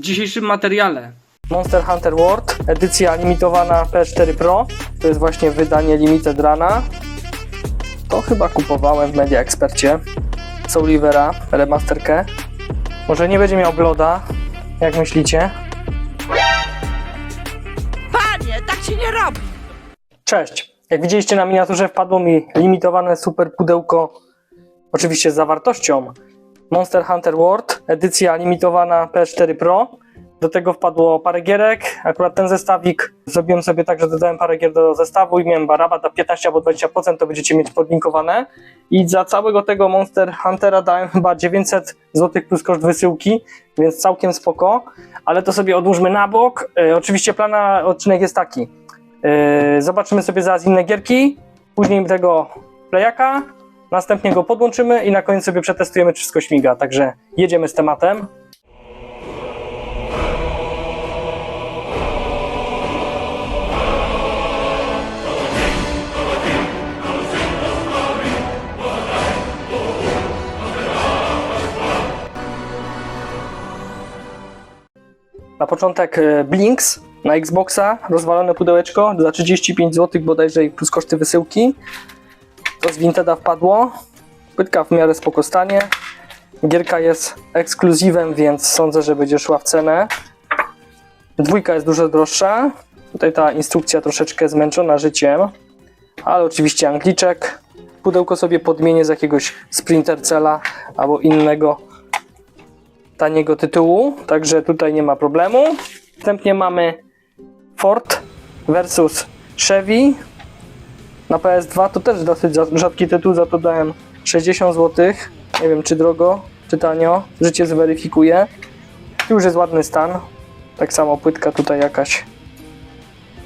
W dzisiejszym materiale Monster Hunter World, edycja limitowana PS4 Pro. To jest właśnie wydanie Limited Rana. To chyba kupowałem w Media Expercie. Soulivera, remasterkę. Może nie będzie miał Bloda, jak myślicie? Panie, tak się nie robi! Cześć! Jak widzieliście na miniaturze wpadło mi limitowane super pudełko, oczywiście z zawartością Monster Hunter World, edycja limitowana PS4 Pro. Do tego wpadło parę gierek, akurat ten zestawik zrobiłem sobie tak, że dodałem parę gier do zestawu i miałem rabat na 15 albo 20%, to będziecie mieć podlinkowane. I za całego tego Monster Huntera dałem chyba 900 zł plus koszt wysyłki, więc całkiem spoko, ale to sobie odłóżmy na bok. E, oczywiście plan na odcinek jest taki. Yy, zobaczymy sobie zaraz inne gierki, później tego playaka, następnie go podłączymy i na koniec sobie przetestujemy, czy wszystko śmiga. Także jedziemy z tematem. Na początek e, Blinks na Xboxa, rozwalone pudełeczko za 35 zł bodajże plus koszty wysyłki. To z Vinteda wpadło. Płytka w miarę spoko stanie. Gierka jest ekskluzywem, więc sądzę, że będzie szła w cenę. Dwójka jest dużo droższa. Tutaj ta instrukcja troszeczkę zmęczona życiem, ale oczywiście Angliczek. Pudełko sobie podmienię z jakiegoś Sprinter Cella albo innego taniego tytułu, także tutaj nie ma problemu. Następnie mamy Ford versus Chevy na PS2. To też dosyć za- rzadki tytuł, za to dałem 60 zł. Nie wiem czy drogo, czy tanio. Życie zweryfikuje. Tu już jest ładny stan. Tak samo płytka tutaj jakaś.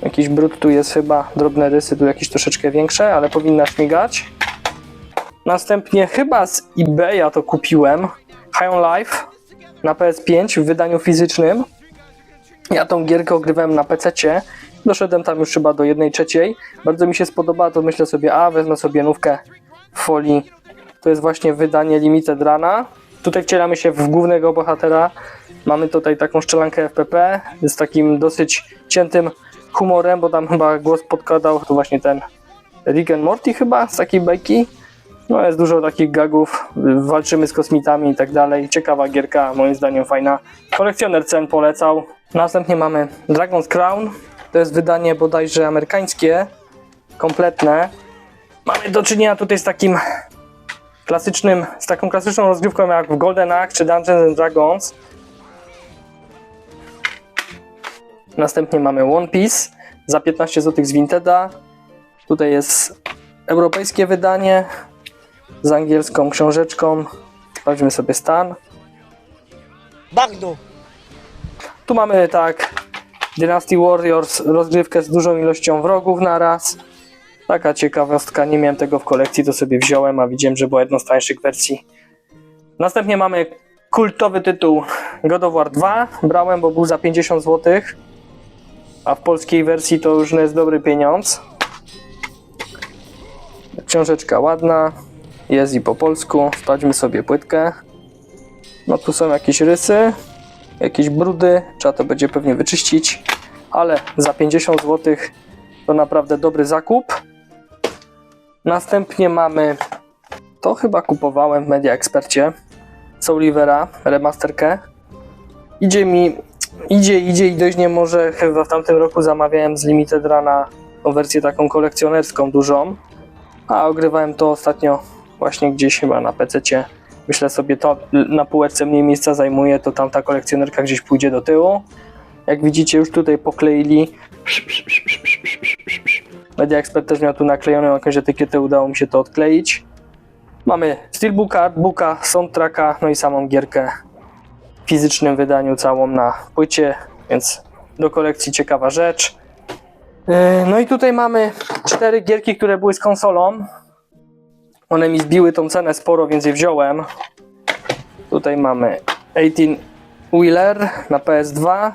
Jakiś brud tu jest chyba, drobne rysy tu jakieś troszeczkę większe, ale powinna śmigać. Następnie chyba z eBaya to kupiłem. High on Life na PS5 w wydaniu fizycznym. Ja tą gierkę ogrywałem na PC. Doszedłem tam już chyba do 1 trzeciej. Bardzo mi się spodoba, to myślę sobie, a wezmę sobie nówkę w folii. To jest właśnie wydanie Limited Rana. Tutaj wcielamy się w głównego bohatera. Mamy tutaj taką szczelankę FPP z takim dosyć ciętym humorem, bo tam chyba głos podkładał to właśnie ten Rick and Morty chyba z takiej bajki. No jest dużo takich gagów, walczymy z kosmitami i tak dalej. Ciekawa gierka, moim zdaniem fajna. Kolekcjoner cen polecał. Następnie mamy Dragon's Crown. To jest wydanie bodajże amerykańskie, kompletne. Mamy do czynienia tutaj z takim klasycznym, z taką klasyczną rozgrywką jak w Golden Axe czy Dungeons and Dragons. Następnie mamy One Piece za 15 zł z Vinteda. Tutaj jest europejskie wydanie z angielską książeczką. Sprawdźmy sobie stan. Bagno! Tu mamy tak Dynasty Warriors, rozgrywkę z dużą ilością wrogów na raz. Taka ciekawostka, nie miałem tego w kolekcji, to sobie wziąłem, a widziałem, że była jedna z tańszych wersji. Następnie mamy kultowy tytuł God of War 2. Brałem, bo był za 50 zł, a w polskiej wersji to już jest dobry pieniądz. Książeczka ładna, jest i po polsku. Sprawdźmy sobie płytkę. No tu są jakieś rysy, jakieś brudy, trzeba to będzie pewnie wyczyścić, ale za 50 zł to naprawdę dobry zakup. Następnie mamy, to chyba kupowałem w Media Expercie, Soulivera, remasterkę. Idzie mi, idzie, idzie i dość nie może, chyba w tamtym roku zamawiałem z Limited Rana tą wersję taką kolekcjonerską dużą, a ogrywałem to ostatnio właśnie gdzieś chyba na PC-cie. Myślę sobie, to na półeczce mniej miejsca zajmuje, to tamta kolekcjonerka gdzieś pójdzie do tyłu. Jak widzicie, już tutaj pokleili. Media Expert też miał tu naklejoną jakąś etykietę, udało mi się to odkleić. Mamy Steelbooka, Artbooka, Soundtracka, no i samą gierkę w fizycznym wydaniu całą na płycie, więc do kolekcji ciekawa rzecz. Yy, No i tutaj mamy cztery gierki, które były z konsolą. One mi zbiły tą cenę sporo, więc je wziąłem. Tutaj mamy 18 Wheeler na PS2.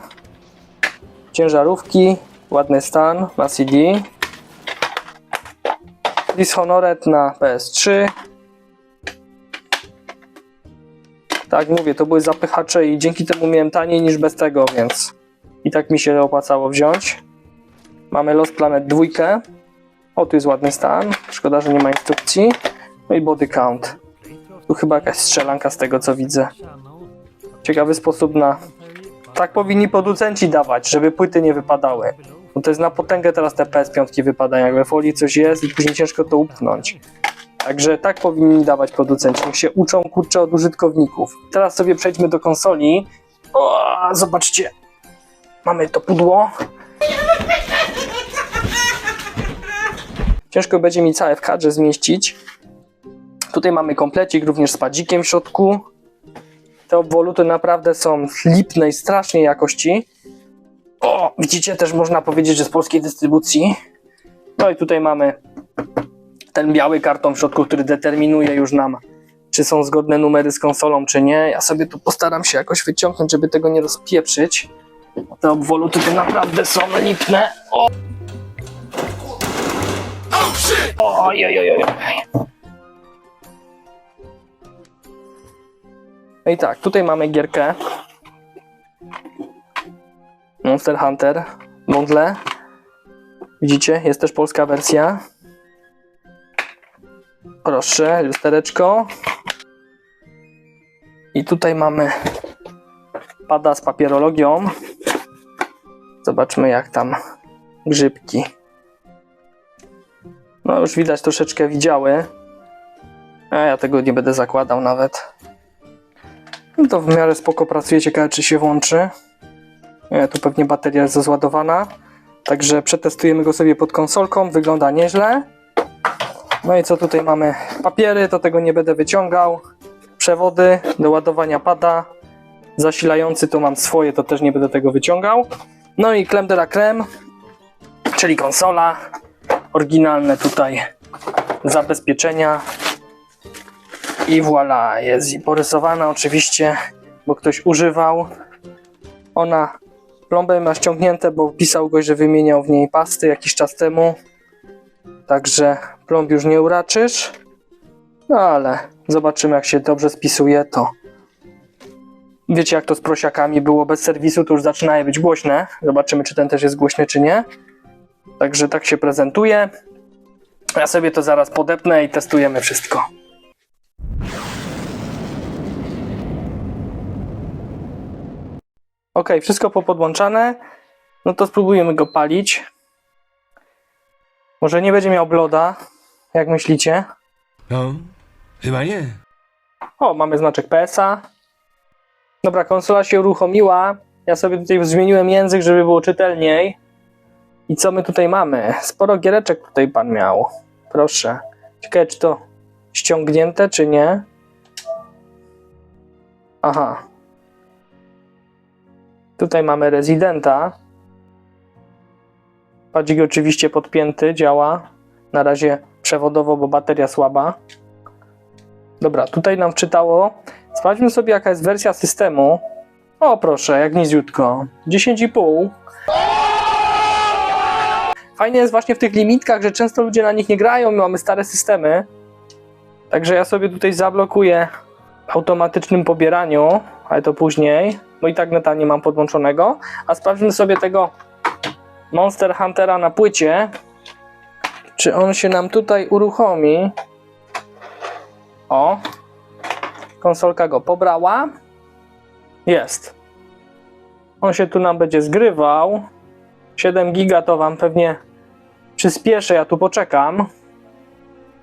Ciężarówki, ładny stan na CD. Dishonored na PS3. Tak mówię, to były zapychacze i dzięki temu miałem taniej niż bez tego, więc i tak mi się opłacało wziąć. Mamy Lost Planet 2. O, tu jest ładny stan. Szkoda, że nie ma instrukcji. No i body count. Tu chyba jakaś strzelanka z tego co widzę. Ciekawy sposób na... Tak powinni producenci dawać, żeby płyty nie wypadały. Bo to jest na potęgę teraz te PS5 wypadają. Jak we folii coś jest i później ciężko to upchnąć. Także tak powinni dawać producenci. Niech się uczą kurczę od użytkowników. Teraz sobie przejdźmy do konsoli. O, zobaczcie. Mamy to pudło. Ciężko będzie mi całe w kadrze zmieścić. Tutaj mamy komplecik również z padzikiem w środku. Te obwoluty naprawdę są lipnej, strasznej jakości. O, widzicie, też można powiedzieć, że z polskiej dystrybucji. No i tutaj mamy ten biały karton w środku, który determinuje już nam, czy są zgodne numery z konsolą, czy nie. Ja sobie tu postaram się jakoś wyciągnąć, żeby tego nie rozpieprzyć. Te obwoluty to naprawdę są lipne. O! Oj, oj, oj, oj. No i tak, tutaj mamy gierkę. Monster Hunter. Bundle. Widzicie, jest też polska wersja. Proszę, lustereczko. I tutaj mamy pada z papierologią. Zobaczmy jak tam grzybki. No już widać troszeczkę widziały. A ja tego nie będę zakładał nawet. No to w miarę spoko pracuje, ciekawe czy się włączy. E, tu pewnie bateria jest rozładowana. Także przetestujemy go sobie pod konsolką. Wygląda nieźle. No i co tutaj mamy? Papiery, to tego nie będę wyciągał. Przewody do ładowania pada. Zasilający to mam swoje, to też nie będę tego wyciągał. No i creme de la creme, czyli konsola. Oryginalne tutaj zabezpieczenia. I voilà, jest i porysowana oczywiście, bo ktoś używał. Ona plombę ma ściągnięte, bo pisał goś, że wymieniał w niej pasty jakiś czas temu. Także plomb już nie uraczysz. No ale zobaczymy jak się dobrze spisuje to. Wiecie jak to z prosiakami było bez serwisu, to już zaczynają być głośne. Zobaczymy czy ten też jest głośny czy nie. Także tak się prezentuje. Ja sobie to zaraz podepnę i testujemy wszystko. Ok, wszystko popodłączane. No to spróbujemy go palić. Może nie będzie miał bloda, jak myślicie? No, chyba nie. O, mamy znaczek PSA. Dobra, konsola się uruchomiła. Ja sobie tutaj zmieniłem język, żeby było czytelniej. I co my tutaj mamy? Sporo giereczek tutaj pan miał. Proszę. Ciekawe, czy to ściągnięte, czy nie? Aha. Tutaj mamy rezydenta. Padzik oczywiście podpięty, działa. Na razie przewodowo, bo bateria słaba. Dobra, tutaj nam wczytało. Sprawdźmy sobie, jaka jest wersja systemu. O, proszę, jak niziutko. 10,5. Fajnie jest właśnie w tych limitkach, że często ludzie na nich nie grają. My mamy stare systemy. Także ja sobie tutaj zablokuję automatycznym pobieraniu, ale to później, bo i tak neta mam podłączonego. A sprawdźmy sobie tego Monster Huntera na płycie. Czy on się nam tutaj uruchomi? O, konsolka go pobrała. Jest. On się tu nam będzie zgrywał. 7 giga to wam pewnie przyspieszę, ja tu poczekam.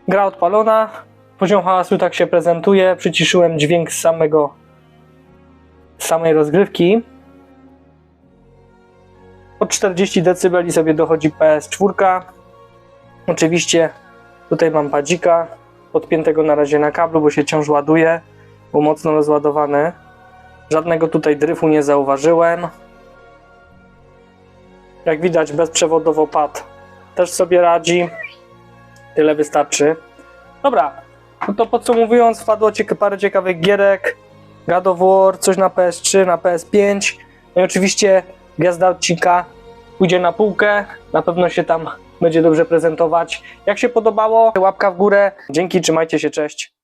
Gra odpalona. Poziom hałasu tak się prezentuje. Przyciszyłem dźwięk z samego samej rozgrywki. Od 40 dB sobie dochodzi PS4. Oczywiście tutaj mam padzika podpiętego na razie na kablu, bo się wciąż ładuje, był mocno rozładowany. Żadnego tutaj dryfu nie zauważyłem. Jak widać bezprzewodowo pad też sobie radzi. Tyle wystarczy. Dobra, no to podsumowując, wpadło cieka parę ciekawych gierek. God of War, coś na PS3, na PS5. No i oczywiście gwiazda odcinka pójdzie na półkę. Na pewno się tam będzie dobrze prezentować. Jak się podobało, łapka w górę. Dzięki, trzymajcie się, cześć.